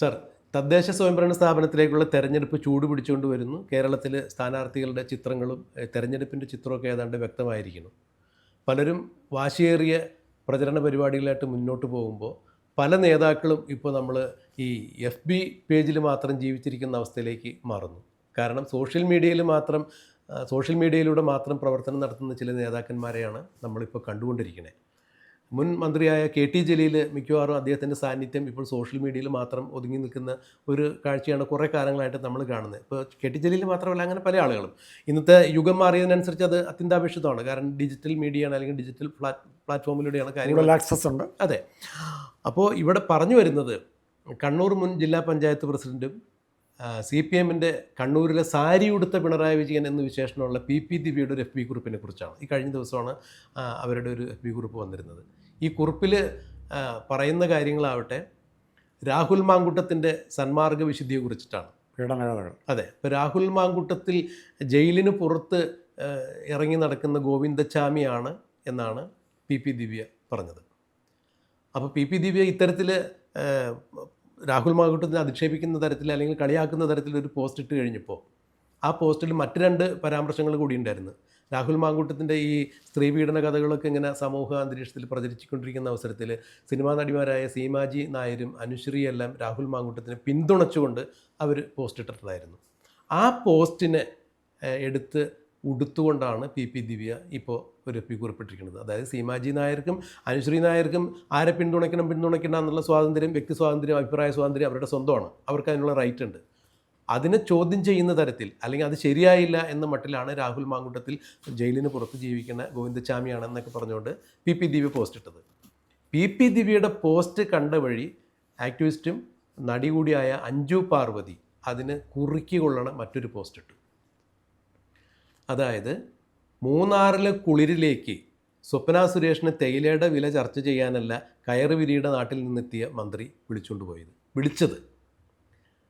Sir തദ്ദേശ സ്വയംഭരണ സ്ഥാപനത്തിലേക്കുള്ള തെരഞ്ഞെടുപ്പ് ചൂട് പിടിച്ചുകൊണ്ട് വരുന്നു. കേരളത്തിൽ സ്ഥാനാർത്ഥികളുടെ ചിത്രങ്ങളും തെരഞ്ഞെടുപ്പിന്റെ ചിത്രമൊക്കെ ഏതാണ്ട് വ്യക്തമായിരിക്കുന്നു. പലരും വാശിയേറിയ പ്രചരണ പരിപാടികളായിട്ട് മുന്നോട്ട് പോകുമ്പോൾ പല നേതാക്കളും ഇപ്പോൾ നമ്മൾ ഈ എഫ് ബി പേജിൽ മാത്രം ജീവിച്ചിരിക്കുന്ന അവസ്ഥയിലേക്ക് മാറുന്നു. കാരണം സോഷ്യൽ മീഡിയയിൽ മാത്രം സോഷ്യൽ മീഡിയയിലൂടെ മാത്രം പ്രവർത്തനം നടത്തുന്ന ചില നേതാക്കന്മാരെയാണ് നമ്മളിപ്പോൾ കണ്ടുകൊണ്ടിരിക്കുന്നത്. മുൻ മന്ത്രിയായ കെ ടി ജലീൽ മിക്കവാറും അദ്ദേഹത്തിന്റെ സാന്നിധ്യം ഇപ്പോൾ സോഷ്യൽ മീഡിയയിൽ മാത്രം ഒതുങ്ങി നിൽക്കുന്ന ഒരു കാഴ്ചയാണ് കുറേ കാലങ്ങളായിട്ട് നമ്മൾ കാണുന്നത്. ഇപ്പോൾ കെ ടി ജലീൽ മാത്രമല്ല അങ്ങനെ പല ആളുകളും. ഇന്നത്തെ യുഗം മാറിയതിനനുസരിച്ച് അത് അത്യന്താപേക്ഷിതമാണ്. കാരണം ഡിജിറ്റൽ മീഡിയയാണ് അല്ലെങ്കിൽ ഡിജിറ്റൽ പ്ലാറ്റ് പ്ലാറ്റ്ഫോമിലൂടെയാണ് കാര്യങ്ങൾ ആക്സസ് ഉണ്ട്. അതെ. അപ്പോൾ ഇവിടെ പറഞ്ഞു വരുന്നത് കണ്ണൂർ മുൻ ജില്ലാ പഞ്ചായത്ത് പ്രസിഡന്റും സി പി എമ്മിന്റെ കണ്ണൂരിലെ സാരി ഉടുത്ത പിണറായി വിജയൻ എന്ന വിശേഷണമുള്ള പി പി ദിവ്യയുടെ ഒരു എഫ് ബി കുറിപ്പിനെ കുറിച്ചാണ്. ഈ കഴിഞ്ഞ ദിവസമാണ് അവരുടെ ഒരു എഫ് ബി കുറിപ്പ് വന്നിരുന്നത്. ഈ കുറിപ്പിൽ പറയുന്ന കാര്യങ്ങളാവട്ടെ രാഹുൽ മാങ്കുട്ടത്തിന്റെ സന്മാർഗ വിശുദ്ധിയെ കുറിച്ചിട്ടാണ് അതെ ഇപ്പോൾ രാഹുൽ മാങ്കുട്ടത്തിൽ ജയിലിന് പുറത്ത് ഇറങ്ങി നടക്കുന്ന ഗോവിന്ദച്ചാമിയാണ് എന്നാണ് പി പി ദിവ്യ പറഞ്ഞത്. അപ്പോൾ പി പി ദിവ്യ ഇത്തരത്തിൽ രാഹുൽ മാങ്കുട്ടത്തിനെ അധിക്ഷേപിക്കുന്ന തരത്തിൽ അല്ലെങ്കിൽ കളിയാക്കുന്ന തരത്തിൽ ഒരു പോസ്റ്റ് ഇട്ട് കഴിഞ്ഞപ്പോൾ ആ പോസ്റ്റിൽ മറ്റ് രണ്ട് പരാമർശങ്ങൾ കൂടി ഉണ്ടായിരുന്നു. രാഹുൽ മാങ്കൂട്ടത്തിന്റെ ഈ സ്ത്രീ പീഡന കഥകളൊക്കെ ഇങ്ങനെ സമൂഹ അന്തരീക്ഷത്തിൽ പ്രചരിച്ചുകൊണ്ടിരിക്കുന്ന അവസരത്തിൽ സിനിമാ നടിമാരായ സീമാജി നായരും അനുശ്രീയെല്ലാം രാഹുൽ മാങ്കൂട്ടത്തിനെ പിന്തുണച്ചുകൊണ്ട് അവർ പോസ്റ്റ് ഇട്ടിട്ടുണ്ടായിരുന്നു. ആ പോസ്റ്റിനെ എടുത്ത് ഉടുത്തുകൊണ്ടാണ് പി പി ദിവ്യ ഇപ്പോൾ ഒരു പി കുറിപ്പിട്ടിരിക്കുന്നത്. അതായത് സീമാജി നായർക്കും അനുശ്രീ നായർക്കും ആരെ പിന്തുണയ്ക്കണം പിന്തുണയ്ക്കണം എന്നുള്ള സ്വാതന്ത്ര്യം വ്യക്തി സ്വാതന്ത്ര്യം അഭിപ്രായ സ്വാതന്ത്ര്യം അവരുടെ സ്വന്തമാണ്. അവർക്ക് അതിനുള്ള റൈറ്റ് ഉണ്ട് അതിനെ ചോദ്യം ചെയ്യുന്ന തരത്തിൽ അല്ലെങ്കിൽ അത് ശരിയായില്ല എന്ന മട്ടിലാണ് രാഹുൽ മാങ്കുട്ടത്തിൽ ജയിലിന് പുറത്ത് ജീവിക്കുന്ന ഗോവിന്ദച്ചാമിയാണെന്നൊക്കെ പറഞ്ഞുകൊണ്ട് പി പി ദിവ്യ പോസ്റ്റ് ഇട്ടത്. പി പി ദിവ്യയുടെ പോസ്റ്റ് കണ്ട വഴി ആക്ടിവിസ്റ്റും നടി കൂടിയായ അഞ്ജു പാർവതി അതിന് കുറുക്കി കൊള്ളണ മറ്റൊരു പോസ്റ്റ് ഇട്ടു. അതായത് മൂന്നാറിലെ കുളിരിലേക്ക് സ്വപ്ന സുരേഷിന് തേയിലയുടെ വില ചർച്ച ചെയ്യാനല്ല കയറുവിരിയുടെ നാട്ടിൽ നിന്നെത്തിയ മന്ത്രി വിളിച്ചുകൊണ്ട് പോയത്. വിളിച്ചത്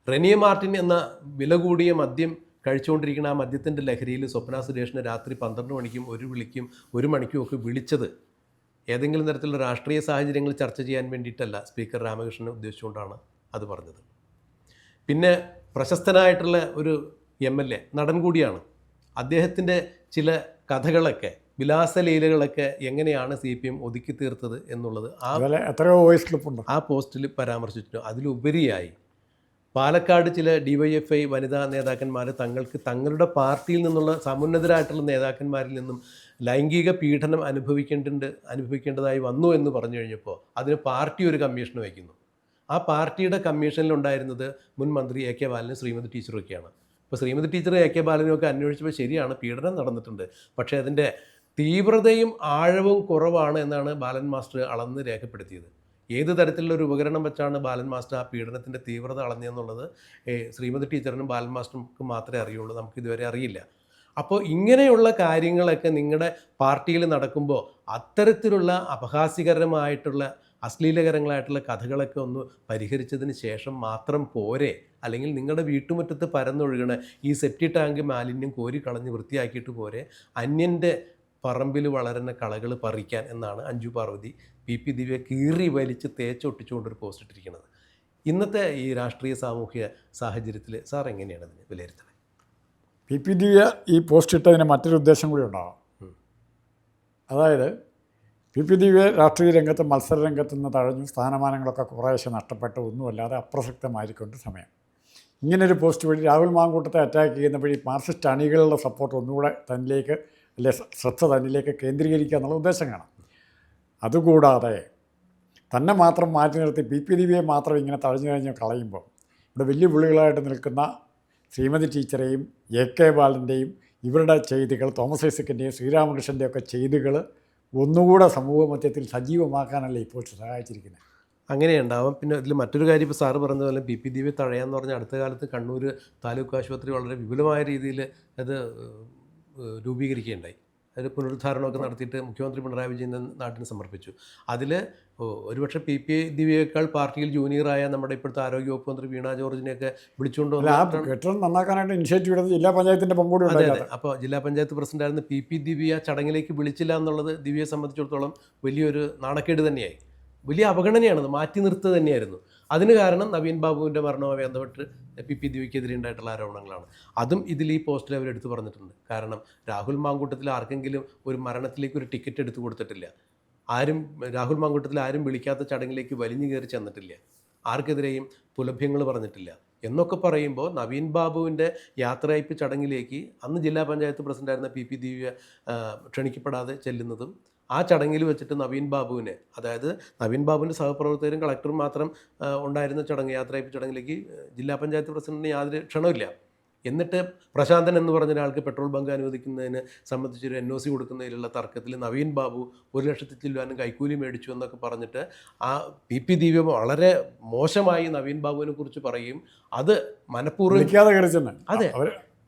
റെനിയ മാർട്ടിൻ എന്ന വില കൂടിയ മദ്യം കഴിച്ചുകൊണ്ടിരിക്കുന്ന ആ മദ്യത്തിന്റെ ലഹരിയിൽ സ്വപ്ന സുരേഷിനെ രാത്രി പന്ത്രണ്ട് മണിക്കും ഒരു വിളിക്കും ഒരു മണിക്കും ഒക്കെ വിളിച്ചത് ഏതെങ്കിലും തരത്തിലുള്ള രാഷ്ട്രീയ സാഹചര്യങ്ങൾ ചർച്ച ചെയ്യാൻ വേണ്ടിയിട്ടല്ല സ്പീക്കർ രാമകൃഷ്ണനെ ഉദ്ദേശിച്ചുകൊണ്ടാണ് അത് പറഞ്ഞത്. പിന്നെ പ്രശസ്തനായിട്ടുള്ള ഒരു എം എൽ എ നടൻ കൂടിയാണ്. അദ്ദേഹത്തിന്റെ ചില കഥകളൊക്കെ വിലാസലീലകളൊക്കെ എങ്ങനെയാണ് സി പി എം ഒതുക്കി തീർത്തത് എന്നുള്ളത് ആ എത്രയോ വോയിസ് ക്ലിപ്പുണ്ട്. ആ പോസ്റ്റിൽ പരാമർശിച്ചിട്ടുണ്ട്. അതിലുപരിയായി പാലക്കാട് ചില ഡിവൈഎഫ്ഐ വനിതാ നേതാക്കന്മാർ തങ്ങൾക്ക് തങ്ങളുടെ പാർട്ടിയിൽ നിന്നുള്ള സമുന്നതരായിട്ടുള്ള നേതാക്കന്മാരിൽ നിന്നും ലൈംഗിക പീഡനം അനുഭവിക്കേണ്ടത് അനുഭവിക്കേണ്ടതായി വന്നു എന്ന് പറഞ്ഞു കഴിഞ്ഞപ്പോൾ അതിന് പാർട്ടി ഒരു കമ്മീഷൻ വയ്ക്കുന്നു. ആ പാർട്ടിയുടെ കമ്മീഷനിലുണ്ടായിരുന്നത് മുൻ മന്ത്രി എ കെ ബാലനും ശ്രീമതി ടീച്ചറൊക്കെയാണ് അപ്പോൾ ശ്രീമതി ടീച്ചർ എ കെ ബാലനും ഒക്കെ അന്വേഷിച്ചപ്പോൾ ശരിയാണ് പീഡനം നടന്നിട്ടുണ്ട്. പക്ഷേ അതിന്റെ തീവ്രതയും ആഴവും കുറവാണ് എന്നാണ് ബാലൻ മാസ്റ്റർ അളന്ന് രേഖപ്പെടുത്തിയത്. ഏത് തരത്തിലുള്ള ഒരു ഉപകരണം വെച്ചാണ് ബാലൻ മാസ്റ്റർ ആ പീഡനത്തിന്റെ തീവ്രത അളഞ്ഞതെന്നുള്ളത് ശ്രീമതി ടീച്ചറിനും ബാലൻ മാസ്റ്റർക്കും മാത്രമേ അറിയുള്ളൂ. നമുക്ക് ഇതുവരെ അറിയില്ല. അപ്പോൾ ഇങ്ങനെയുള്ള കാര്യങ്ങളൊക്കെ നിങ്ങളുടെ പാർട്ടിയിൽ നടക്കുമ്പോൾ അത്തരത്തിലുള്ള അപഹാസ്യകരമായിട്ടുള്ള അശ്ലീലകരങ്ങളായിട്ടുള്ള കഥകളൊക്കെ ഒന്ന് പരിഹരിച്ചതിന് ശേഷം മാത്രം പോരെ. അല്ലെങ്കിൽ നിങ്ങളുടെ വീട്ടുമുറ്റത്ത് പരന്നൊഴുകണ ഈ സെപ്റ്റി ടാങ്ക് മാലിന്യം കോരി കളഞ്ഞ് വൃത്തിയാക്കിയിട്ട് പോരെ. അന്യന്റെ പറമ്പിൽ വളരുന്ന കളകൾ പറിക്കാൻ എന്നാണ് അഞ്ജു പാർവതി പി. പി. ദിവ്യ കീറി വലിച്ച് തേച്ചൊട്ടിച്ചുകൊണ്ടൊരു പോസ്റ്റ് ഇട്ടിരിക്കുന്നത്. ഇന്നത്തെ ഈ രാഷ്ട്രീയ സാമൂഹ്യ സാഹചര്യത്തിൽ സാർ എങ്ങനെയാണ് അതിന് വിലയിരുത്തുന്നത് പി. പി. ദിവ്യ ഈ പോസ്റ്റ് ഇട്ടതിന് മറ്റൊരു ഉദ്ദേശം കൂടി ഉണ്ടാവാം അതായത് പി. പി. ദിവ്യ രാഷ്ട്രീയ രംഗത്ത് മത്സര രംഗത്ത് നിന്ന് തഴഞ്ഞു സ്ഥാനമാനങ്ങളൊക്കെ കുറേശ്ശെ നഷ്ടപ്പെട്ട്. ഒന്നുമല്ലാതെ അപ്രസക്തമായിരിക്കൊണ്ട് സമയം. ഇങ്ങനൊരു പോസ്റ്റ് വഴി രാഹുൽ മാങ്കൂട്ടത്തെ അറ്റാക്ക് ചെയ്യുന്ന വഴി മാർക്സിസ്റ്റ് അണികളുടെ സപ്പോർട്ട് ഒന്നുകൂടെ തന്നിലേക്ക് അല്ലെ ശ്രദ്ധ തന്നിലേക്ക് കേന്ദ്രീകരിക്കുക എന്നുള്ള ഉദ്ദേശം കാണാം. അതുകൂടാതെ തന്നെ മാത്രം മാറ്റി നിർത്തി പി പി ദിവ്യയെ മാത്രം ഇങ്ങനെ തഴഞ്ഞു കഴിഞ്ഞ് കളയുമ്പോൾ ഇവിടെ വലിയ വിളികളായിട്ട് നിൽക്കുന്ന ശ്രീമതി ടീച്ചറെയും എ കെ ബാലന്റെയും ഇവരുടെ ചെയ്തികൾ തോമസ് ഐസക്കിന്റെയും ശ്രീരാമകൃഷ്ണന്റെയും ഒക്കെ ചെയ്തികൾ ഒന്നുകൂടെ സമൂഹ മധ്യത്തിൽ സജീവമാക്കാനല്ലേ ഇപ്പോൾ സഹായിച്ചിരിക്കുന്നത്? അങ്ങനെയുണ്ടാവും. പിന്നെ ഇതിൽ മറ്റൊരു കാര്യം ഇപ്പോൾ സാറ് പറഞ്ഞ പോലെ പി പി ദിവ്യ തഴയാന്ന് പറഞ്ഞാൽ അടുത്ത കാലത്ത് കണ്ണൂർ താലൂക്ക് ആശുപത്രി വളരെ വിപുലമായ രീതിയിൽ അത് രൂപീകരിക്കുകയുണ്ടായി. അതിൽ പുനരുദ്ധാരണമൊക്കെ നടത്തിയിട്ട് മുഖ്യമന്ത്രി പിണറായി വിജയൻ നാട്ടിന് സമർപ്പിച്ചു. അതിൽ ഒരുപക്ഷെ പി പി ദിവ്യയേക്കാൾ പാർട്ടിയിൽ ജൂനിയറായ നമ്മുടെ ഇപ്പോഴത്തെ ആരോഗ്യവകുപ്പ് മന്ത്രി വീണ ജോർജിനെയൊക്കെ വിളിച്ചുകൊണ്ട് കെട്ടിടം നന്നാക്കാനായിട്ട് ഇനിഷ്യേറ്റീവ് എടുത്ത് ജില്ലാ പഞ്ചായത്തിന്റെ പങ്കുകൂടി അതെ അതെ. അപ്പോൾ ജില്ലാ പഞ്ചായത്ത് പ്രസിഡന്റായിരുന്ന പി പി ദിവ്യ ചടങ്ങിലേക്ക് വിളിച്ചില്ല എന്നുള്ളത് ദിവ്യയെ സംബന്ധിച്ചിടത്തോളം വലിയൊരു നാണക്കേട് തന്നെയായി. വലിയ അവഗണനയാണത്. മാറ്റി നിർത്തുക തന്നെയായിരുന്നു. അതിന് കാരണം നവീൻ ബാബുവിന്റെ മരണവുമായി ബന്ധപ്പെട്ട് പി പി ദിവ്യക്കെതിരെ ഉണ്ടായിട്ടുള്ള ആരോപണങ്ങളാണ്. അതും ഇതിൽ ഈ പോസ്റ്റിൽ അവർ എടുത്തു പറഞ്ഞിട്ടുണ്ട്. കാരണം രാഹുൽ മാങ്കൂട്ടത്തിൽ ആർക്കെങ്കിലും ഒരു മരണത്തിലേക്ക് ഒരു ടിക്കറ്റ് എടുത്തു കൊടുത്തിട്ടില്ല. ആരും രാഹുൽ മാങ്കൂട്ടത്തിൽ ആരും വിളിക്കാത്ത ചടങ്ങിലേക്ക് വലിഞ്ഞു കയറി ചെന്നിട്ടില്ല. ആർക്കെതിരെയും പുലഭ്യങ്ങൾ പറഞ്ഞിട്ടില്ല. എന്നൊക്കെ പറയുമ്പോൾ നവീൻ ബാബുവിന്റെ യാത്രയപ്പ് ചടങ്ങിലേക്ക് അന്ന് ജില്ലാ പഞ്ചായത്ത് പ്രസിഡന്റായിരുന്ന പി പി ദിവ്യ ക്ഷണിക്കപ്പെടാതെ ചെല്ലുന്നതും ആ ചടങ്ങിൽ വെച്ചിട്ട് നവീൻ ബാബുവിനെ അതായത് നവീൻ ബാബുവിന്റെ സഹപ്രവർത്തകരും കളക്ടറും മാത്രം ഉണ്ടായിരുന്ന ചടങ്ങ് യാത്രയപ്പ് ചടങ്ങിലേക്ക് ജില്ലാ പഞ്ചായത്ത് പ്രസിഡന്റിന് യാതൊരു ക്ഷണമില്ല എന്നിട്ട് പ്രശാന്തൻ എന്ന് പറഞ്ഞ ഒരാൾക്ക് പെട്രോൾ ബങ്ക് അനുവദിക്കുന്നതിന് സംബന്ധിച്ചൊരു എൻ ഒ സി കൊടുക്കുന്നതിലുള്ള തർക്കത്തിൽ നവീൻ ബാബു ഒരു ലക്ഷത്തി ചില്ലുവാനും കൈക്കൂലി മേടിച്ചു എന്നൊക്കെ പറഞ്ഞിട്ട് ആ പി പി ദിവ്യ വളരെ മോശമായി നവീൻ ബാബുവിനെ കുറിച്ച് പറയും. അത് മനഃപൂർവം അതെ.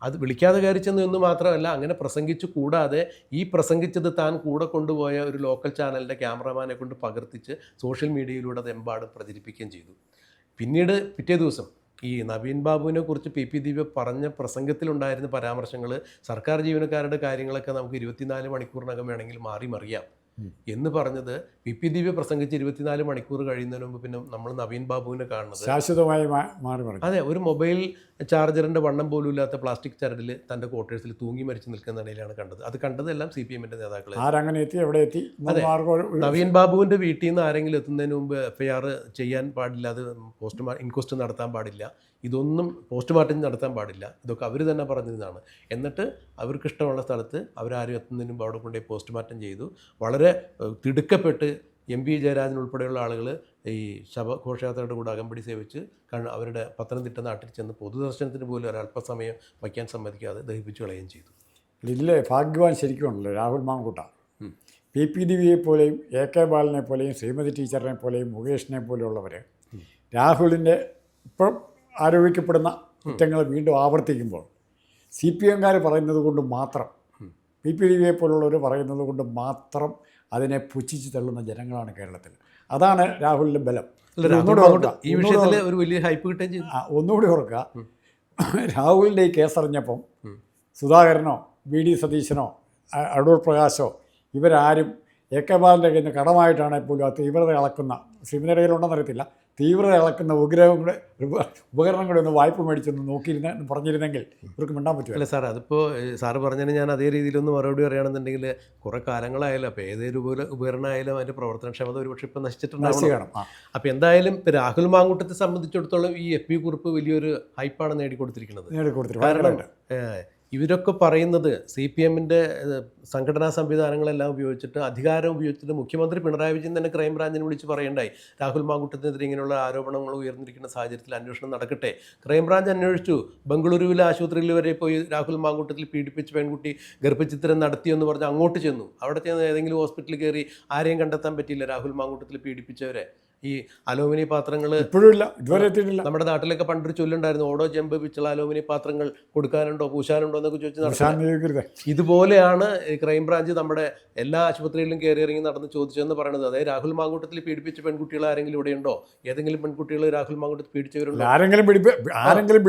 അത് വിളിക്കാതെ കയറി ചെന്നു എന്ന് മാത്രമല്ല അങ്ങനെ പ്രസംഗിച്ചു കൂടാതെ ഈ പ്രസംഗിച്ചത് താൻ കൂടെ കൊണ്ടുപോയ ഒരു ലോക്കൽ ചാനലിന്റെ ക്യാമറമാനെ കൊണ്ട് പകർത്തിച്ച് സോഷ്യൽ മീഡിയയിലൂടെ അത് എമ്പാടും പ്രചരിപ്പിക്കുകയും ചെയ്തു. പിന്നീട് പിറ്റേ ദിവസം ഈ നവീൻ ബാബുവിനെ കുറിച്ച് പി. പി. ദിവ്യ പറഞ്ഞ പ്രസംഗത്തിലുണ്ടായിരുന്ന പരാമർശങ്ങൾ സർക്കാർ ജീവനക്കാരുടെ കാര്യങ്ങളൊക്കെ നമുക്ക് ഇരുപത്തിനാല് മണിക്കൂറിനകം വേണമെങ്കിൽ മാറി മറിയാം. എന്ന് പറഞ്ഞത് പി പി ദിവ്യ പ്രസംഗിച്ച് ഇരുപത്തിനാല് മണിക്കൂർ കഴിയുന്നതിന് മുമ്പ് പിന്നെ നമ്മൾ നവീൻ ബാബുവിനെ കാണുന്നത്. ശാശ്വതമായി മാറി അതെ ഒരു മൊബൈൽ ചാർജറിന്റെ വണ്ണം പോലും ഇല്ലാത്ത പ്ലാസ്റ്റിക് ചരടിൽ തന്റെ ക്വാർട്ടേഴ്സിൽ തൂങ്ങി മരിച്ചു നിൽക്കുന്ന നിലയിലാണ് കണ്ടത്. അത് കണ്ടതെല്ലാം സി പി എമ്മിന്റെ നേതാക്കൾ ആരങ്ങനെ എത്തി എവിടെ എത്തി? അതെ. നവീൻ ബാബുവിന്റെ വീട്ടിൽ നിന്ന് ആരെങ്കിലും എത്തുന്നതിന് മുമ്പ് എഫ് ഐ ആർ ചെയ്യാൻ പാടില്ല അത് പോസ്റ്റ്മാർ ഇൻക്വസ്റ്റ് നടത്താൻ പാടില്ല. ഇതൊന്നും പോസ്റ്റ്മോർട്ടം നടത്താൻ പാടില്ല. ഇതൊക്കെ അവർ തന്നെ പറഞ്ഞതാണ് എന്നിട്ട് അവർക്ക് ഇഷ്ടമുള്ള സ്ഥലത്ത് അവരാരും എത്തുന്നതിന് മുമ്പ് അവിടെ കൊണ്ടുപോയി പോസ്റ്റ്മോർട്ടം ചെയ്തു. വളരെ തിടുക്കപ്പെട്ട് എം പി ജയരാജൻ ഉൾപ്പെടെയുള്ള ആളുകൾ ഈ ശവഘോഷയാത്രയുടെ കൂടെ അകമ്പടി സേവിച്ച് കണ് അവരുടെ പത്തനംതിട്ട നാട്ടിൽ ചെന്ന് പൊതുദർശനത്തിന് പോലും ഒരല്പസമയം വയ്ക്കാൻ സമ്മതിക്കാതെ ദഹിപ്പിച്ചു കളയുകയും ചെയ്തു. ഇതിലെ ഭാഗ്യവാൻ ശരിക്കും ഉണ്ടല്ലോ രാഹുൽ മാങ്കൂട്ട. പി. പി. ദിവ്യയെ പോലെയും എ. കെ. ബാലനെ പോലെയും ശ്രീമതി ടീച്ചറിനെ പോലെയും മുകേഷിനെ പോലെയുള്ളവർ രാഹുലിന്റെ ഇപ്പം ആരോപിക്കപ്പെടുന്ന കുറ്റങ്ങൾ വീണ്ടും ആവർത്തിക്കുമ്പോൾ സി പി എംകാർ പറയുന്നത് കൊണ്ട് മാത്രം പി പി ദിവ്യയെ പോലുള്ളവർ പറയുന്നത് കൊണ്ട് മാത്രം അതിനെ പുച്ഛിച്ച് തള്ളുന്ന ജനങ്ങളാണ് കേരളത്തിൽ. അതാണ് രാഹുലിന്റെ ബലം. ഒന്നുകൂടി ഓർക്കുക. ഈ വിഷയത്തിൽ ഒരു വലിയ ഹൈപ്പ് കിട്ടുകയും ചെയ്തു. ഒന്നുകൂടി ഓർക്കുക. രാഹുലിന്റെ ഈ കേസറിഞ്ഞപ്പം. സുധാകരനോ വി ഡി സതീശനോ അടൂർ പ്രകാശോ ഇവരാരും എ കെ ബാലന്റെ കയ്യിൽ നിന്ന് കടമായിട്ടാണെങ്കിൽ പോലും ആ തീവ്രത അളക്കുന്ന ശ്രീമതിയുടെ കയ്യിലുണ്ടെന്നറിയത്തില്ല തീവ്രത ഇളക്കുന്ന ഉപഗ്രഹം കൂടെ ഉപ- ഉപകരണം കൂടെ ഒന്ന് വായ്പ മേടിച്ചൊന്ന് നോക്കിയിരുന്ന എന്ന് പറഞ്ഞിരുന്നെങ്കിൽ ഇവർക്ക് മിണ്ടാൻ പറ്റും അല്ല സാർ അതിപ്പോൾ സാറ് പറഞ്ഞതിന് ഞാൻ അതേ രീതിയിലൊന്ന് മറുപടി പറയുകയാണെന്നുണ്ടെങ്കിൽ കുറേ കാലങ്ങളായാലും അപ്പോൾ ഏതൊരു ഉപകര ഉപകരണം ആയാലും അതിന്റെ പ്രവർത്തനക്ഷമത ഒരുപക്ഷെ ഇപ്പോൾ നശിച്ച് നശിച്ചിട്ടുണ്ടാവണം അപ്പോൾ എന്തായാലും ഇപ്പോൾ രാഹുൽ മാങ്കൂട്ടത്തെ സംബന്ധിച്ചിടത്തോളം ഈ എഫ് പി കുറിപ്പ് വലിയൊരു ഹൈപ്പാണ് നേടിക്കൊടുത്തിരിക്കുന്നത്. നേടിക്കൊടുത്തിരിക്കുന്നത്. കാരണം ഇവരൊക്കെ പറയുന്നത് സി പി എമ്മിന്റെ സംഘടനാ സംവിധാനങ്ങളെല്ലാം ഉപയോഗിച്ചിട്ട് അധികാരം ഉപയോഗിച്ചിട്ട് മുഖ്യമന്ത്രി പിണറായി വിജയൻ തന്നെ ക്രൈംബ്രാഞ്ചിനെ വിളിച്ച് പറയണ്ടായി. രാഹുൽ മാങ്കുട്ടത്തിനെതിരെ ഇങ്ങനെയുള്ള ആരോപണങ്ങൾ ഉയർന്നിരിക്കുന്ന സാഹചര്യത്തിൽ അന്വേഷണം നടക്കട്ടെ. ക്രൈംബ്രാഞ്ച് അന്വേഷിച്ചു. ബംഗളൂരുവിലെ ആശുപത്രിയിൽ വരെ പോയി രാഹുൽ മാങ്കുട്ടത്തിൽ പീഡിപ്പിച്ച് പെൺകുട്ടി ഗർഭചിത്രം നടത്തിയെന്ന് പറഞ്ഞ് അങ്ങോട്ട് ചെന്നു. അവിടെ ചെന്ന് ഏതെങ്കിലും ഹോസ്പിറ്റലിൽ കയറി ആരെയും കണ്ടെത്താൻ പറ്റിയില്ല രാഹുൽ മാങ്കുട്ടത്തിൽ പീഡിപ്പിച്ചവരെ. ഈ അലോമിനി പാത്രങ്ങൾ ഇപ്പോഴും ഇല്ല. ഇതുവരെ എത്തിയിട്ടില്ല. നമ്മുടെ നാട്ടിലൊക്കെ പണ്ടൊരു ചൊല്ലുണ്ടായിരുന്നു ഓടോ ചെമ്പ് പിച്ചള അലോമിനി പാത്രങ്ങൾ കൊടുക്കാനുണ്ടോ പൂശാനുണ്ടോ എന്നൊക്കെ ചോദിച്ചു ഇതുപോലെയാണ് ക്രൈംബ്രാഞ്ച് നമ്മുടെ എല്ലാ ആശുപത്രിയിലും കയറി ഇറങ്ങി നടന്ന് ചോദിച്ചതെന്ന് പറയുന്നത്. അതായത് രാഹുൽ മാങ്കൂട്ടത്തിൽ പീഡിപ്പിച്ച പെൺകുട്ടികൾ ആരെങ്കിലും ഇവിടെ ഉണ്ടോ? ഏതെങ്കിലും പെൺകുട്ടികൾ രാഹുൽ മാങ്കൂട്ടത്തിൽ പീഡിപ്പിച്ചവരുണ്ടോ ആരെങ്കിലും ആരെങ്കിലും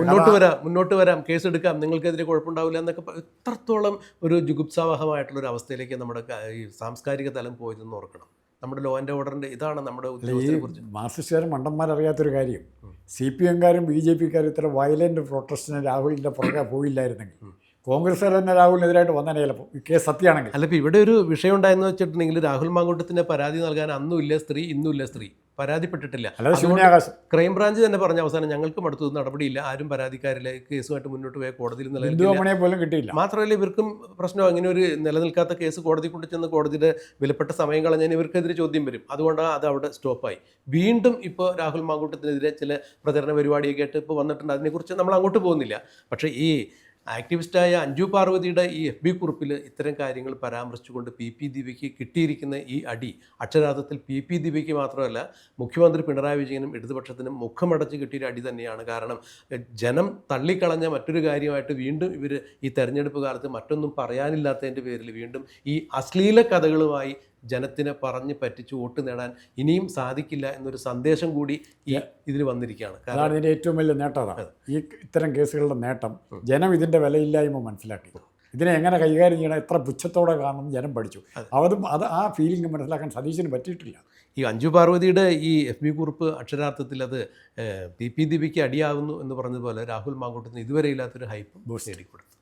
മുന്നോട്ട് വരാം മുന്നോട്ട് വരാം കേസ് എടുക്കാം നിങ്ങൾക്കെതിരെ കുഴപ്പമുണ്ടാവില്ല എന്നൊക്കെ എത്രത്തോളം ഒരു ജുഗുപ്സാവഹമായിട്ടുള്ള ഒരു അവസ്ഥയിലേക്ക് നമ്മുടെ ഈ സാംസ്കാരിക തലം പോയതെന്ന് ഓർക്കണം. നമ്മുടെ ലോ ആൻഡ് ഓർഡറിന്റെ ഇതാണ് നമ്മുടെ ഈ ഉദ്യോഗസ്ഥരെ കുറിച്ച് മാർക്സിസ്റ്റുകാരും മണ്ടന്മാരറിയാത്തൊരു കാര്യം. സി പി എംകാരും ബി ജെ പിക്കാരും ഇത്ര വയലന്റ് പ്രൊട്ടസ്റ്റിന് രാഹുലിന്റെ പുറകെ പോയില്ലായിരുന്നെങ്കിൽ കോൺഗ്രസ്സുകാർ തന്നെ രാഹുലിനെതിരായിട്ട് വന്നേ ചിലപ്പോൾ ഈ കേസ് സത്യമാണെങ്കിൽ. അല്ല ഇപ്പോൾ ഇവിടെ ഒരു വിഷയം ഉണ്ടായെന്ന് വെച്ചിട്ടുണ്ടെങ്കിൽ രാഹുൽ മാങ്കൂട്ടത്തിന് പരാതി നൽകാൻ അന്നും ഇല്ല സ്ത്രീ ഇന്നും ഇല്ല സ്ത്രീ? പരാതിപ്പെട്ടിട്ടില്ല. ക്രൈംബ്രാഞ്ച് തന്നെ പറഞ്ഞ അവസാനം ഞങ്ങൾക്കും മടുത്തു നടപടിയില്ല. ആരും പരാതിക്കാരില്ല. കേസുമായിട്ട് മുന്നോട്ട് പോയ കോടതിയിൽ നിലനിൽക്കില്ല. മാത്രമല്ല ഇവർക്കും പ്രശ്നം അങ്ങനെ ഒരു നിലനിൽക്കാത്ത കേസ് കോടതി കൊണ്ട് ചെന്ന് കോടതിയുടെ വിലപ്പെട്ട സമയം കളഞ്ഞാൽ ഇവർക്കെതിരെ ചോദ്യം വരും. അതുകൊണ്ടാണ് അത് അവിടെ സ്റ്റോപ്പായി. വീണ്ടും ഇപ്പോൾ രാഹുൽ മാങ്കൂട്ടത്തിനെതിരെ ചില പ്രചരണ പരിപാടിയൊക്കെ ആയിട്ട് ഇപ്പോൾ വന്നിട്ടുണ്ട്. അതിനെക്കുറിച്ച് നമ്മൾ അങ്ങോട്ട് പോകുന്നില്ല. പക്ഷേ ഈ ആക്ടിവിസ്റ്റായ അഞ്ജു പാർവതിയുടെ ഈ എഫ് ബി കുറിപ്പിൽ ഇത്തരം കാര്യങ്ങൾ പരാമർശിച്ചുകൊണ്ട് പി പി ദിവ്യയ്ക്ക് കിട്ടിയിരിക്കുന്ന ഈ അടി അക്ഷരാർത്ഥത്തിൽ പി പി ദിവ്യയ്ക്ക് മാത്രമല്ല മുഖ്യമന്ത്രി പിണറായി വിജയനും ഇടതുപക്ഷത്തിനും മുഖമടച്ച് കിട്ടിയൊരു അടി തന്നെയാണ്. കാരണം ജനം തള്ളിക്കളഞ്ഞ മറ്റൊരു കാര്യമായിട്ട് വീണ്ടും ഇവർ ഈ തെരഞ്ഞെടുപ്പ് കാലത്ത് മറ്റൊന്നും പറയാനില്ലാത്തതിന്റെ പേരിൽ വീണ്ടും ഈ അശ്ലീല കഥകളുമായി ജനത്തിനെ പറഞ്ഞ് പറ്റിച്ച് വോട്ട് നേടാൻ ഇനിയും സാധിക്കില്ല എന്നൊരു സന്ദേശം കൂടി ഈ ഇതിൽ വന്നിരിക്കുകയാണ്. കാരണം അതാണ് ഇതിന്റെ ഏറ്റവും വലിയ നേട്ടം അതാണ് ഈ ഇത്തരം കേസുകളുടെ നേട്ടം ജനം ഇതിന്റെ വിലയില്ലായ്മ മനസ്സിലാക്കി. ഇതിനെ എങ്ങനെ കൈകാര്യം ചെയ്യണം? എത്ര പുച്ഛത്തോടെ കാണണം ജനം പഠിച്ചു. അതും. അത് ആ ഫീലിംഗ് മനസ്സിലാക്കാൻ സതീശന് പറ്റിയിട്ടില്ല. ഈ അഞ്ജു പാർവതിയുടെ ഈ എഫ് ബി കുറിപ്പ് അക്ഷരാർത്ഥത്തിൽ അത് പി പി ദീപിക്ക് അടിയാവുന്നു എന്ന് പറഞ്ഞതുപോലെ രാഹുൽ മാങ്കൂട്ടത്തിന് ഇതുവരെ ഇല്ലാത്തൊരു ഹൈപ്പ് നേടിക്കൊടുത്തു.